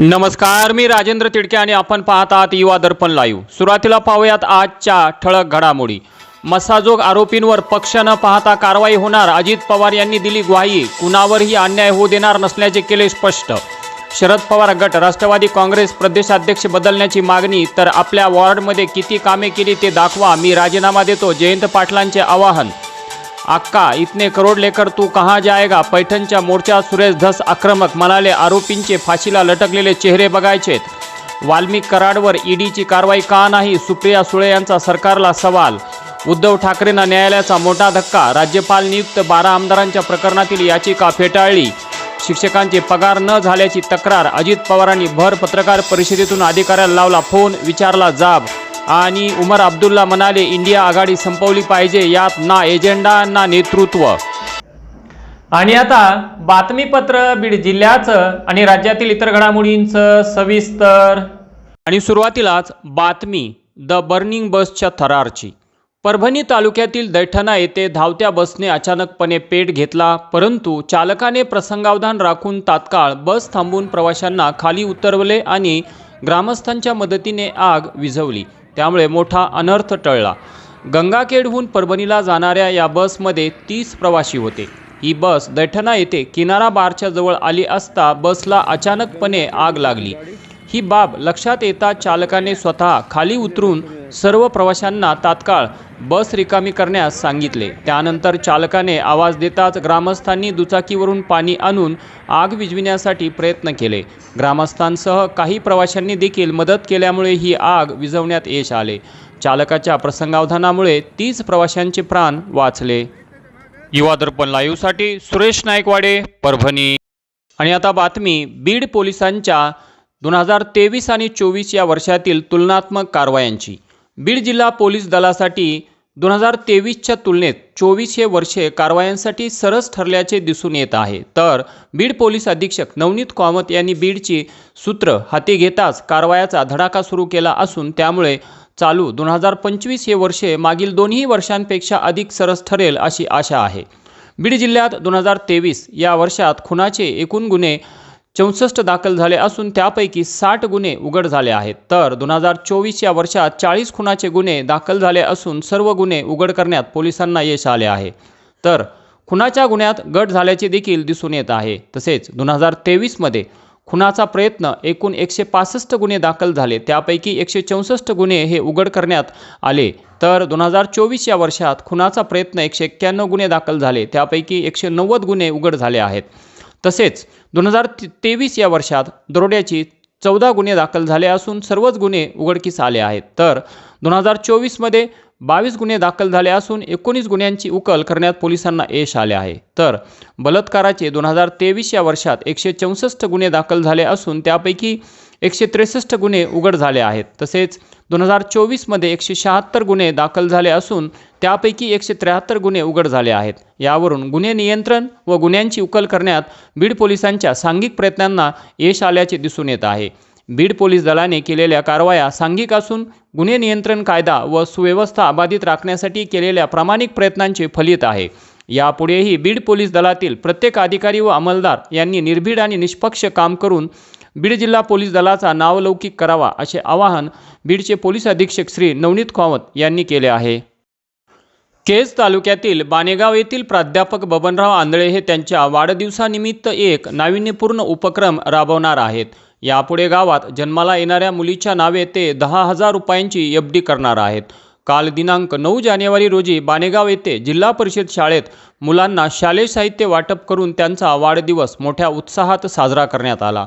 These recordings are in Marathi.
नमस्कार मी राजेंद्र तिडके आणि आपण पाहत आहात युवा दर्पण लाईव्ह सुरुवातीला पाहूयात आजच्या ठळक घडामोडी. मसाजोग आरोपींवर पक्ष न पाहता कारवाई होणार अजित पवार यांनी दिली ग्वाही. कुणावरही अन्याय होऊ देणार नसल्याचे केले स्पष्ट. शरद पवार गट राष्ट्रवादी काँग्रेस प्रदेशाध्यक्ष बदलण्याची मागणी तर आपल्या वॉर्डमध्ये किती कामे केली ते दाखवा मी राजीनामा देतो. जयंत पाटलांचे आवाहन. अक्का इतने करोड लेकर तू कहाँ जाएगा? पैठणच्या मोर्चात सुरेश धस आक्रमक म्हणाले आरोपींचे फाशीला लटकलेले चेहरे बघायचेत. वाल्मिक कराडवर ईडीची कारवाई का नाही? सुप्रिया सुळे यांचा सरकारला सवाल. उद्धव ठाकरेंना न्यायालयाचा मोठा धक्का. राज्यपाल नियुक्त बारा आमदारांच्या प्रकरणातील याचिका फेटाळली. शिक्षकांचे पगार न झाल्याची तक्रार. अजित पवारांनी भर पत्रकार परिषदेतून अधिकाऱ्याला लावला फोन विचारला जाब आणि उमर अब्दुल्ला म्हणाले इंडिया आघाडी संपवली पाहिजे यात ना एजेंडा ना नेतृत्व. आणि आता बातमीपत्र बीड जिल्ह्याचं आणि राज्यातील इतर घडामोडींचं सविस्तर. आणि सुरुवातीलाच बातमी द बर्निंग बसच्या थरारची. परभणी तालुक्यातील दैठणा येथे धावत्या बसने अचानकपणे पेट घेतला परंतु चालकाने प्रसंगावधान राखून तात्काळ बस थांबून प्रवाशांना खाली उतरवले आणि ग्रामस्थांच्या मदतीने आग विझवली. त्यामुळे मोठा अनर्थ टळला. गंगाखेडहून परभणीला जाणाऱ्या या बसमध्ये तीस प्रवासी होते. ही बस दैठणा येथे किनारा बारच्या जवळ आली असता बसला अचानकपणे आग लागली. ही बाब लक्षात येता चालकाने स्वतः खाली उतरून सर्व प्रवाशांना तात्काळ बस रिकामी करण्यास सांगितले. त्यानंतर चालकाने आवाज देताच ग्रामस्थांनी दुचाकीवरून पाणी आणून आग विझविण्यासाठी प्रयत्न केले. ग्रामस्थांसह काही प्रवाशांनी देखील मदत केल्यामुळे ही आग विझवण्यात यश आले. चालकाच्या प्रसंगावधानामुळे तीस प्रवाशांचे प्राण वाचले. युवा दर्पण लाईव्हसाठी सुरेश नायकवाडे परभणी. आणि आता बातमी बीड पोलिसांच्या दोन हजार तेवीस आणि चोवीस या वर्षातील तुलनात्मक कारवायांची. बीड जिल्हा पोलीस दलासाठी दोन हजार तेवीसच्या तुलनेत चोवीस हे वर्षे कारवायांसाठी सरस ठरल्याचे दिसून येत आहे. तर बीड पोलीस अधीक्षक नवनीत कामत यांनी बीडची सूत्र हाती घेताच कारवायाचा धडाका सुरू केला असून त्यामुळे चालू दोन हजार पंचवीस हे वर्षे मागील दोन्ही वर्षांपेक्षा अधिक सरस ठरेल अशी आशा आहे. बीड जिल्ह्यात दोन हजार तेवीस या वर्षात खुनाचे एकूण गुन्हे चौसष्ट दाखल झाले असून त्यापैकी साठ गुन्हे उघड झाले आहेत. तर दोन हजार चोवीस या वर्षात चाळीस खुनाचे गुन्हे दाखल झाले असून सर्व गुन्हे उघड करण्यात पोलिसांना यश आले आहे. तर खुनाच्या गुन्ह्यात घट झाल्याचे देखील दिसून येत आहे. तसेच दोन हजार तेवीसमध्ये खुनाचा प्रयत्न एकूण एकशे पासष्ट गुन्हे दाखल झाले. त्यापैकी एकशे चौसष्ट गुन्हे हे उघड करण्यात आले. तर दोन हजार चोवीस या वर्षात खुनाचा प्रयत्न एकशे एक्क्याण्णव गुन्हे दाखल झाले. त्यापैकी एकशे नव्वद गुन्हे उघड झाले आहेत. तसेच दोन हजार तेवीस या वर्षात दरोड्याची चौदा गुन्हे दाखल झाले असून सर्वच गुन्हे उघडकीस आले आहेत. तर दोन हजार चोवीसमध्ये बावीस गुन्हे दाखल झाले असून एकोणीस गुन्ह्यांची उकल करण्यात पोलिसांना यश आले आहे. तर बलात्काराचे दोन हजार तेवीस या वर्षात एकशे चौसष्ट गुन्हे दाखल झाले असून त्यापैकी एकशे त्रेसष्ट गुन्हे उघड झाले आहेत. तसेच दोन हजार चोवीसमध्ये एकशे शहात्तर गुन्हे दाखल झाले असून त्यापैकी एकशे त्र्याहत्तर गुन्हे उघड झाले आहेत. यावरून गुन्हे नियंत्रण व गुन्ह्यांची उकल करण्यात बीड पोलिसांच्या सांघिक प्रयत्नांना यश आल्याचे दिसून येत आहे. बीड पोलीस दलाने केलेल्या कारवाया सांघिक असून गुन्हे नियंत्रण कायदा व सुव्यवस्था अबाधित राखण्यासाठी केलेल्या प्रामाणिक प्रयत्नांचे फलित आहे. यापुढेही बीड पोलीस दलातील प्रत्येक अधिकारी व अंमलदार यांनी निर्भीड आणि निष्पक्ष काम करून बीड जिल्हा पोलीस दलाचा नावलौकिक करावा असे आवाहन बीडचे पोलीस अधीक्षक श्री नवनीत कामत यांनी केले आहे. केज तालुक्यातील बाणेगाव येथील प्राध्यापक बबनराव आंधळे हे त्यांच्या वाढदिवसानिमित्त एक नाविन्यपूर्ण उपक्रम राबवणार आहेत. यापुढे गावात जन्माला येणाऱ्या मुलीच्या नावे ते दहा हजार रुपयांची एफ डी करणार आहेत. काल दिनांक नऊ जानेवारी रोजी बाणेगाव येथे जिल्हा परिषद शाळेत मुलांना शालेय साहित्य वाटप करून त्यांचा वाढदिवस मोठ्या उत्साहात साजरा करण्यात आला.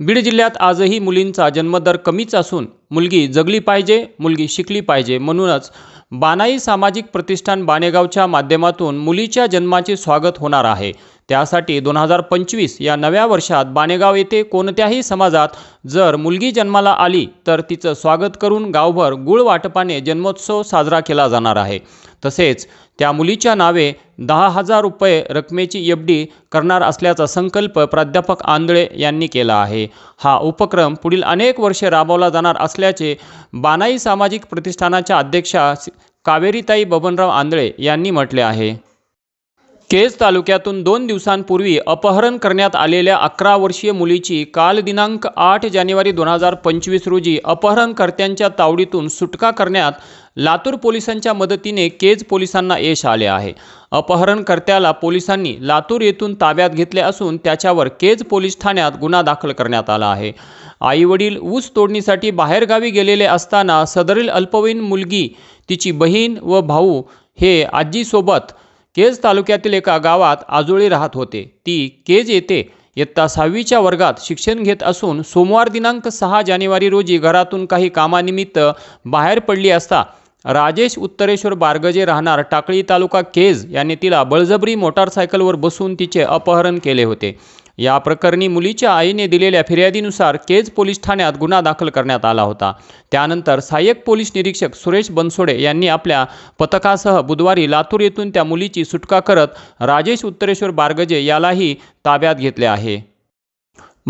बीड जिल्ह्यात आजही मुलींचा जन्मदर कमीच असून मुलगी जगली पाहिजे मुलगी शिकली पाहिजे. म्हणूनच बानाई सामाजिक प्रतिष्ठान बाणेगावच्या माध्यमातून मुलीच्या जन्माचे स्वागत होणार आहे. त्यासाठी दोन हजार पंचवीस या नव्या वर्षात बाणेगाव येथे कोणत्याही समाजात जर मुलगी जन्माला आली तर तिचं स्वागत करून गावभर गुळ वाटपाने जन्मोत्सव साजरा केला जाणार आहे. तसेच त्या मुलीच्या नावे दहा हजार रुपये रकमेची एफ डी करणार असल्याचा संकल्प प्राध्यापक आंधळे यांनी केला आहे. हा उपक्रम पुढील अनेक वर्षे राबवला जाणार असल्याचे बानाई सामाजिक प्रतिष्ठानाच्या अध्यक्षा कावेरीताई बबनराव आंधळे यांनी म्हटले आहे. केज तालुक्यातून दोन दिवसांपूर्वी अपहरण करण्यात आलेल्या अकरा वर्षीय मुलीची काल दिनांक आठ जानेवारी दोन हजार पंचवीस रोजी अपहरणकर्त्यांच्या तावडीतून सुटका करण्यात लातूर पोलिसांच्या मदतीने केज पोलिसांना यश आले आहे. अपहरणकर्त्याला पोलिसांनी लातूर येथून ताब्यात घेतले असून त्याच्यावर केज पोलीस ठाण्यात गुन्हा दाखल करण्यात आला आहे. आईवडील ऊस तोडणीसाठी बाहेरगावी गेलेले असताना सदरील अल्पवयीन मुलगी तिची बहीण व भाऊ हे आजीसोबत केज तालुक्यातील एका गावात आजोळी राहत होते. ती केज येथे इयत्ता सहावीच्या वर्गात शिक्षण घेत असून सोमवार दिनांक सहा जानेवारी रोजी घरातून काही कामानिमित्त बाहेर पडली असता राजेश उत्तरेश्वर बारगजे राहणार टाकळी तालुका केज यांनी तिला बळजबरी मोटारसायकलवर बसून तिचे अपहरण केले होते. या प्रकरणी मुलीच्या आईने दिलेल्या फिर्यादीनुसार केज पोलीस ठाण्यात गुन्हा दाखल करण्यात आला होता. त्यानंतर सहाय्यक पोलीस निरीक्षक सुरेश बनसोडे यांनी आपल्या पथकासह बुधवारी लातूर येथून त्या मुलीची सुटका करत राजेश उत्तरेश्वर बारगजे यालाही ताब्यात घेतले आहे.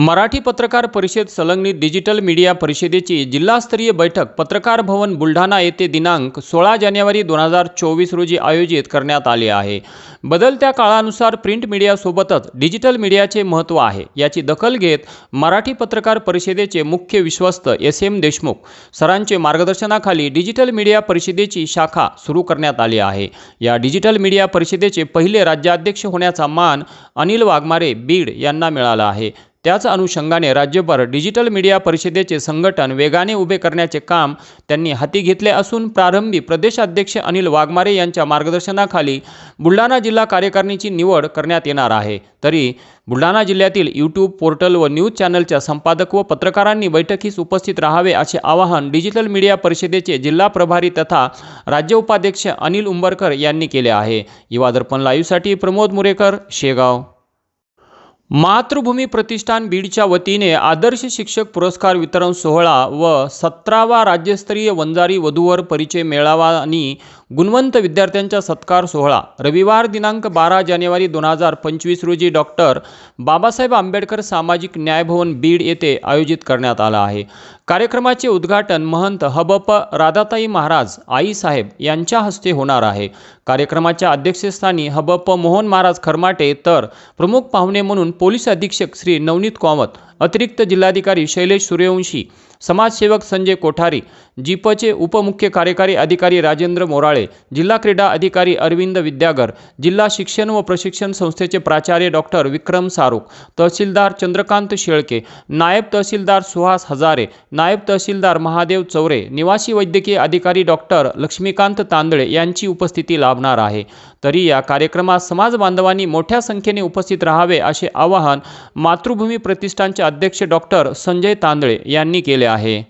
मराठी पत्रकार परिषद संलग्नित डिजिटल मीडिया परिषदेची जिल्हास्तरीय बैठक पत्रकार भवन बुलढाणा येथे दिनांक सोळा जानेवारी दोन हजार चोवीस रोजी आयोजित करण्यात आली आहे. बदलत्या काळानुसार प्रिंट मीडियासोबतच डिजिटल मीडियाचे महत्त्व आहे. याची दखल घेत मराठी पत्रकार परिषदेचे मुख्य विश्वस्त एस एम देशमुख सरांचे मार्गदर्शनाखाली डिजिटल मीडिया परिषदेची शाखा सुरू करण्यात आली आहे. या डिजिटल मीडिया परिषदेचे पहिले राज्याध्यक्ष होण्याचा मान अनिल वाघमारे बीड यांना मिळाला आहे. त्याच अनुषंगाने राज्यभर डिजिटल मीडिया परिषदेचे संघटन वेगाने उभे करण्याचे काम त्यांनी हाती घेतले असून प्रारंभी प्रदेशाध्यक्ष अनिल वाघमारे यांच्या मार्गदर्शनाखाली बुलढाणा जिल्हा कार्यकारिणीची निवड करण्यात येणार आहे. तरी बुलढाणा जिल्ह्यातील यूट्यूब पोर्टल व न्यूज चॅनलच्या संपादक व पत्रकारांनी बैठकीस उपस्थित राहावे असे आवाहन डिजिटल मीडिया परिषदेचे जिल्हा प्रभारी तथा राज्य उपाध्यक्ष अनिल उंबरकर यांनी केले आहे. युवा दर्पण लाईव्हसाठी प्रमोद मुरेकर शेगाव. मातृभूमी प्रतिष्ठान बीडच्या वतीने आदर्श शिक्षक पुरस्कार वितरण सोहळा व सतरावा राज्यस्तरीय वंजारी वधूवर परिचय मेळावा आणि गुणवंत विद्यार्थ्यांचा सत्कार सोहळा. रविवार दिनांक बारा जानेवारी दोन हजार पंचवीस रोजी डॉक्टर बाबासाहेब आंबेडकर सामाजिक न्यायभवन बीड येथे आयोजित करण्यात आला आहे. कार्यक्रमाचे उद्घाटन महंत हबप राधाताई महाराज आईसाहेब यांच्या हस्ते होणार आहे. कार्यक्रमाच्या अध्यक्षस्थानी हबप मोहन महाराज खरमाटे तर प्रमुख पाहुणे म्हणून पोलीस अधीक्षक श्री नवनीत कामत अतिरिक्त जिल्हाधिकारी शैलेश सूर्यवंशी समाजसेवक संजय कोठारी जीपचे उपमुख्य कार्यकारी अधिकारी राजेंद्र मोराळे जिल्हा क्रीडा अधिकारी अरविंद विद्यागर जिल्हा शिक्षण व प्रशिक्षण संस्थेचे प्राचार्य डॉक्टर विक्रम सारुक तहसीलदार चंद्रकांत शेळके नायब तहसीलदार सुहास हजारे नायब तहसीलदार महादेव चौरे निवासी वैद्यकीय अधिकारी डॉक्टर लक्ष्मीकांत तांदळे यांची उपस्थिती लाभणार आहे. तरी या कार्यक्रमात समाज बांधवांनी मोठ्या संख्येने उपस्थित राहावे असे आवाहन मातृभूमी प्रतिष्ठानचे अध्यक्ष डॉक्टर संजय तांदळे यांनी केले आहे.